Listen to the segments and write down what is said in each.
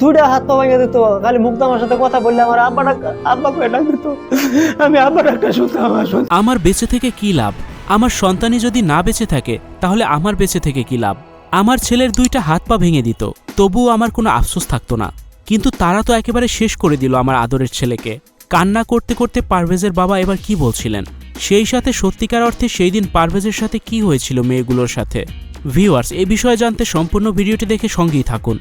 দুইটা হাত পা ভেঙে দিত, খালি মুক্ত আমার সাথে কথা বললে আমার আব্বা আব্বা করে ডাক দিত। আমি আব্বা ডাকটা শুনতাম, আমার আমার বেঁচে থেকে কি লাভ? আমার সন্তানই যদি না বেঁচে থাকে, তাহলে আমার বেঁচে থেকে কি লাভ? আমার ছেলের দুইটা হাত পা ভেঙে দিত, তবুও আমার কোনো আফসোস থাকতো না। কিন্তু তারা তো একেবারে শেষ করে দিল আমার আদরের ছেলেকে। কান্না করতে করতে পারভেজের বাবা এবার কি বলছিলেন? সেই সাথে সত্যিকার অর্থে সেই দিন পারভেজের সাথে কি হয়েছিল মেয়েগুলোর সাথে? ভিউয়ার্স এই বিষয়ে জানতে সম্পূর্ণ ভিডিওটি দেখে সঙ্গেই থাকুন।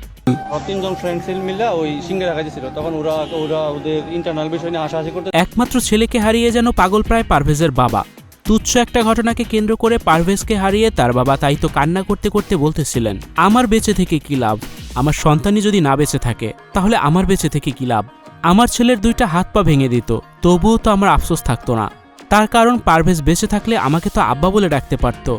তিনজন ফ্রেন্ড ছিল মিলে ওই সিঙ্গারা তখন ওরা ওরা ওদের ইন্টারনাল বিষয় নিয়ে হাসাহাসি করতে একমাত্র ছেলেকে হারিয়ে যেন পাগল প্রায় পারভেজের বাবা। তুচ্ছ একটা ঘটনাকে কেন্দ্র করে পারভেজকে হারিয়ে তার বাবা তাই তো কান্না করতে করতে বলতেছিলেন আমার বেঁচে থেকে কি লাভ? আমার সন্তানই যদি না বেঁচে থাকে তাহলে আমার বেঁচে থেকে কি লাভ? আমার ছেলের দুইটা হাত পা ভেঙে দিত তবুও তো আমার আফসোস থাকতো না। তার কারণ পারভেজ বেঁচে থাকলে আমাকে তো আব্বা বলে ডাকতে পারতো।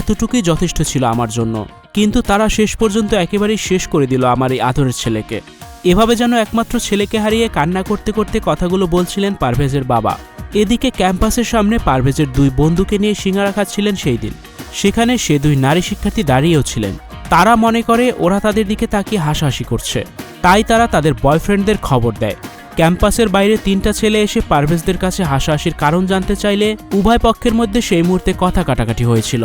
এতটুকুই যথেষ্ট ছিল আমার জন্য। কিন্তু তারা শেষ পর্যন্ত একেবারেই শেষ করে দিল আমার এই আদরের ছেলেকে। এভাবে যেন একমাত্র ছেলেকে হারিয়ে কান্না করতে করতে কথাগুলো বলছিলেন পারভেজের বাবা। এদিকে ক্যাম্পাসের সামনে পারভেজের দুই বন্ধুকে নিয়ে সিঙ্গারা খাচ্ছিলেন সেই দিন। সেখানে সে দুই নারী শিক্ষার্থী দাঁড়িয়েও ছিলেন। তারা মনে করে ওরা তাদের দিকে তাকিয়ে হাসাহাসি করছে। তাই তারা তাদের বয়ফ্রেন্ডদের খবর দেয়। ক্যাম্পাসের বাইরে তিনটা ছেলে এসে পারভেজদের কাছে হাসাহাসির কারণ জানতে চাইলে উভয় পক্ষের মধ্যে সেই মুহূর্তে কথা কাটাকাটি হয়েছিল।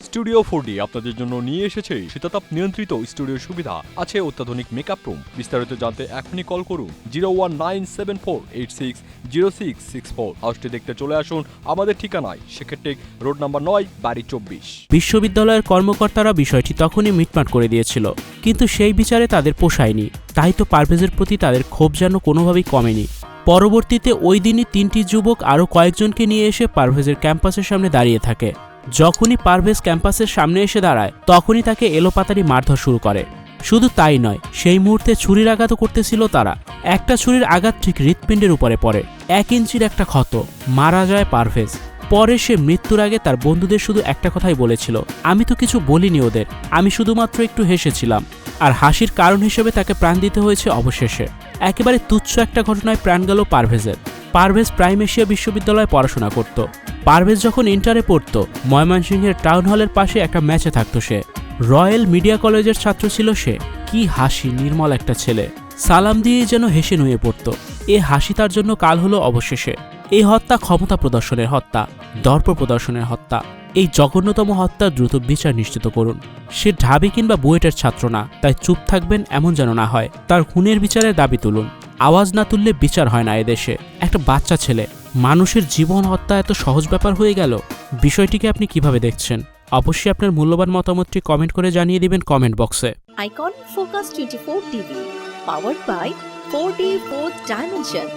স্টুডিও ফোর ডি আপনাদের জন্য নিয়ে এসেছে শীতাতাপ নিয়ন্ত্রিত স্টুডিও সুবিধা। আছে অত্যাধুনিক মেকআপ রুম বিস্তারিত জানতে এখনই কল করুন zero one nine seven four eight six zero six six four হাউসটি দেখতে চলে আসুন আমাদের ঠিকানায়। সেক্ষেত্রে রোড নাম্বার নয়, বাড়ি চব্বিশ। বিশ্ববিদ্যালয়ের কর্মকর্তারা বিষয়টি তখনই মিটমাট করে দিয়েছিল, কিন্তু সেই বিচারে তাদের পোষায়নি। তাই তো পারভেজের প্রতি তাদের ক্ষোভ যেন কোনোভাবেই কমেনি। পরবর্তীতে ওই দিনই তিনটি যুবক আরও কয়েকজনকে নিয়ে এসে পারভেজের ক্যাম্পাসের সামনে দাঁড়িয়ে থাকে। যখনই পারভেজ ক্যাম্পাসের সামনে এসে দাঁড়ায়, তখনই তাকে এলোপাতারি মারধর শুরু করে। শুধু তাই নয়, সেই মুহূর্তে ছুরির আঘাতও করতেছিল তারা। একটা ছুরির আঘাত ঠিক হৃৎপিণ্ডের উপরে পড়ে। এক ইঞ্চির একটা ক্ষত। মারা যায় পারভেজ। পরে সে মৃত্যুর আগে তার বন্ধুদের শুধু একটা কথাই বলেছিল, আমি তো কিছু বলিনি ওদের। আমি শুধুমাত্র একটু হেসেছিলাম। আর হাসির কারণ হিসেবে তাকে প্রাণ দিতে হয়েছে অবশেষে। একেবারে তুচ্ছ একটা ঘটনায় প্রাণ গেল পারভেজের। পারভেজ প্রাইম এশিয়া বিশ্ববিদ্যালয়ে পড়াশোনা করত। পারভেজ যখন ইন্টারে পড়ত, ময়মনসিংহের টাউন হলের পাশে একটা ম্যাচে থাকতো সে। রয়্যাল মিডিয়া কলেজের ছাত্র ছিল সে। কি হাসি, নির্মল একটা ছেলে। সালাম দিয়েই যেন হেসে নুয়ে পড়ত। এ হাসি তার জন্য কাল হলো অবশেষে। এই হত্যা ক্ষমতা প্রদর্শনের হত্যা, দর্প প্রদর্শনের হত্যা। এই জঘন্যতম হত্যার দ্রুত বিচার নিশ্চিত করুন। সে ঢাবি কিংবা বুয়েটের ছাত্র না, তাই চুপ থাকবেন এমন যেন না হয়। তার খুনের বিচারের দাবি তুলুন। আওয়াজ না তুললে বিচার হয় না এদেশে একটা বাচ্চা ছেলে। মানুষের জীবন হত্যা এত সহজ ব্যাপার হয়ে গেল। বিষয়টিকে আপনি কীভাবে দেখছেন? অবশ্যই আপনার মূল্যবান মতামতটি কমেন্ট করে জানিয়ে দিবেন কমেন্ট বক্সে। Icon focus 24 TV, powered by 4D 4 dimension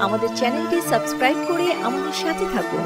আমাদের চ্যানেলটি সাবস্ক্রাইব করে আমাদের সাথে থাকুন।